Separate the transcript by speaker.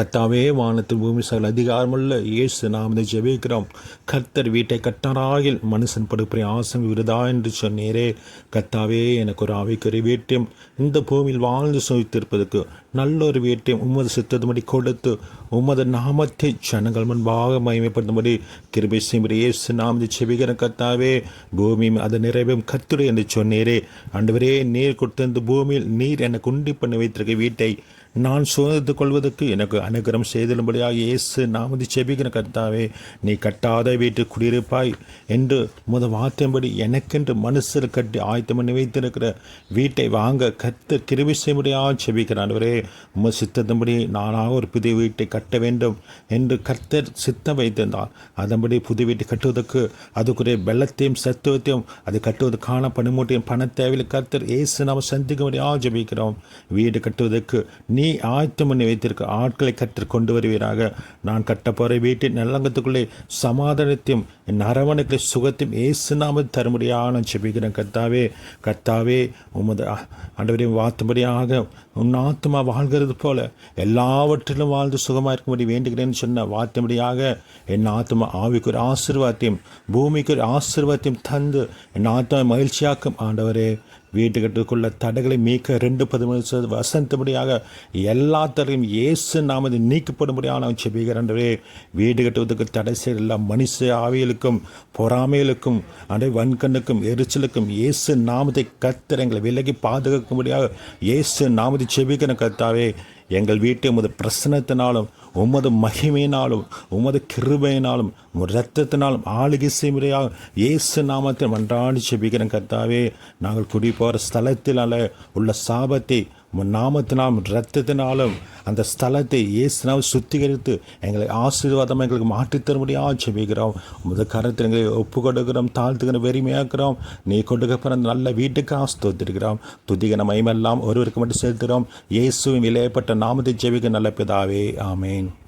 Speaker 1: கத்தாவே வானத்தில் பூமி சகல அதிகாரமுள்ள இயேசு நாம் இதை ஜெபிக்கிறோம். கர்த்தர் வீட்டை கட்டராயில் மனுஷன் படுப்புரை ஆசம் விருதா என்று சொன்னீரே. கத்தாவே எனக்கு ஒரு ஆவிக்குரிய வீட்டையும் இந்த பூமியில் வாழ்ந்து சுவித்திருப்பதற்கு நல்ல ஒரு வீட்டையும் உமது சித்ததுபடி கொடுத்து உமது நாமத்தை ஜனங்கள் முன்பாக மகிமைப்படுத்தும்படி கிருபை செய்யும்படி இயேசு நாம் இதை ஜெபிக்கிற கத்தாவே பூமியும் அது நிறைவும் கத்துரை என்று சொன்னீரே. அன்றுவரே நீர் கொடுத்த இந்த பூமியில் நீர் எனக்கு உண்டி பண்ணி வைத்திருக்க வீட்டை நான் சுதந்திரத்துக் கொள்வதற்கு எனக்கு அனுகிரம் செய்திடும்படியாக இயேசு நாமதி செபிக்கிற கர்த்தாவே நீ கட்டாத வீட்டு குடியிருப்பாய் என்று முத வார்த்தையின்படி எனக்கென்று மனுஷர் கட்டி ஆயத்தம் பண்ணி வைத்திருக்கிற வீட்டை வாங்க கர்த்தர் கிருவி செய்யும்படியாக செபிக்கிறானவரே உம சித்தத்தின்படி நானாக ஒரு புதிய வீட்டை கட்ட வேண்டும் என்று கர்த்தர் சித்தம் வைத்திருந்தார். அதன்படி புதிய வீட்டை கட்டுவதற்கு அதுக்குரிய வெள்ளத்தையும் சத்துவத்தையும் அது கட்டுவதற்கான பணிமூட்டையும் பண தேவையில் கர்த்தர் இயேசு நாம் சந்திக்கும்படியாக ஜெபிக்கிறோம். வீடு கட்டுவதற்கு நீ நீ ஆயத்தம் பண்ணி வைத்திருக்க ஆட்களை கற்று கொண்டு வருவீராக. நான் கட்டப்போகிற வீட்டின் நல்லங்கத்துக்குள்ளே சமாதானத்தையும் என் அரவணைகளை சுகத்தையும் ஏசு நாம தரும்படியாக நான் செபிக்கிறேன் கர்த்தாவே கர்த்தாவே உமது ஆண்டவரையும் வாத்தும்படியாக உன் ஆத்மா வாழ்கிறது போல எல்லாவற்றிலும் வாழ்ந்து சுகமாக இருக்கும்படி வேண்டுகிறேன்னு சொன்ன வாத்தும்படியாக என் ஆத்மா ஆவிக்கு ஒரு ஆசீர்வாதத்தையும் பூமிக்கு ஒரு ஆசீர்வாதத்தையும் தந்து என் ஆத்மா மகிழ்ச்சியாக்கும். ஆண்டவரே வீட்டு கட்டுக்குள்ள தடைகளை மீக்க ரெண்டு பதிமூணு வசந்தபடியாக எல்லா தடையும் இயேசு நாமது நீக்கப்படும்படியாக நான் செபிக்கிறேன்டவே வீடு கட்டுவதற்கு தடை செய்ய எல்லா மனுஷ ஆவியலுக்கும் பொறாமைகளுக்கும் அடை வன்கண்ணுக்கும் எரிச்சலுக்கும் இயேசு நாமத்தை கத்திரங்களை விலகி பாதுகாக்கும்படியாக இயேசு நாமதி செபிக்கிற கத்தாவே எங்கள் வீட்டை உமது பிரசனத்தினாலும் உமது மகிமையினாலும் உமது கிருபையினாலும் உமது இரத்தத்தினாலும் ஆளுகை செய்முறையாக இயேசு நாமத்தை மன்றாடி செபிக்கிறேன் கர்த்தாவே நாங்கள் குடி போகிற ஸ்தலத்தில் அல்ல உள்ள சாபத்தை நாமத்தினாலும் ரத்தத்தினாலும் அந்த ஸ்தலத்தை இயேசுனால் சுத்திகரித்து எங்களை ஆசீர்வாதம் எங்களுக்கு மாற்றித் தரும்படியாக செபிக்கிறோம் உமது கரத்தில் எங்களை ஒப்பு கொடுக்கிறோம் தாழ்த்துக்கிற வெறுமையாக்குறோம். நீ கொடுக்கப்பற நல்ல வீட்டுக்கு ஆஸ்தோத்திருக்கிறோம். துதிகன மயமெல்லாம் ஒருவருக்கு மட்டும் செலுத்துகிறோம். இயேசுவின் விளையப்பட்ட நாமத்தை ஜெபிக்க நல்ல பிதாவே ஆமேன்.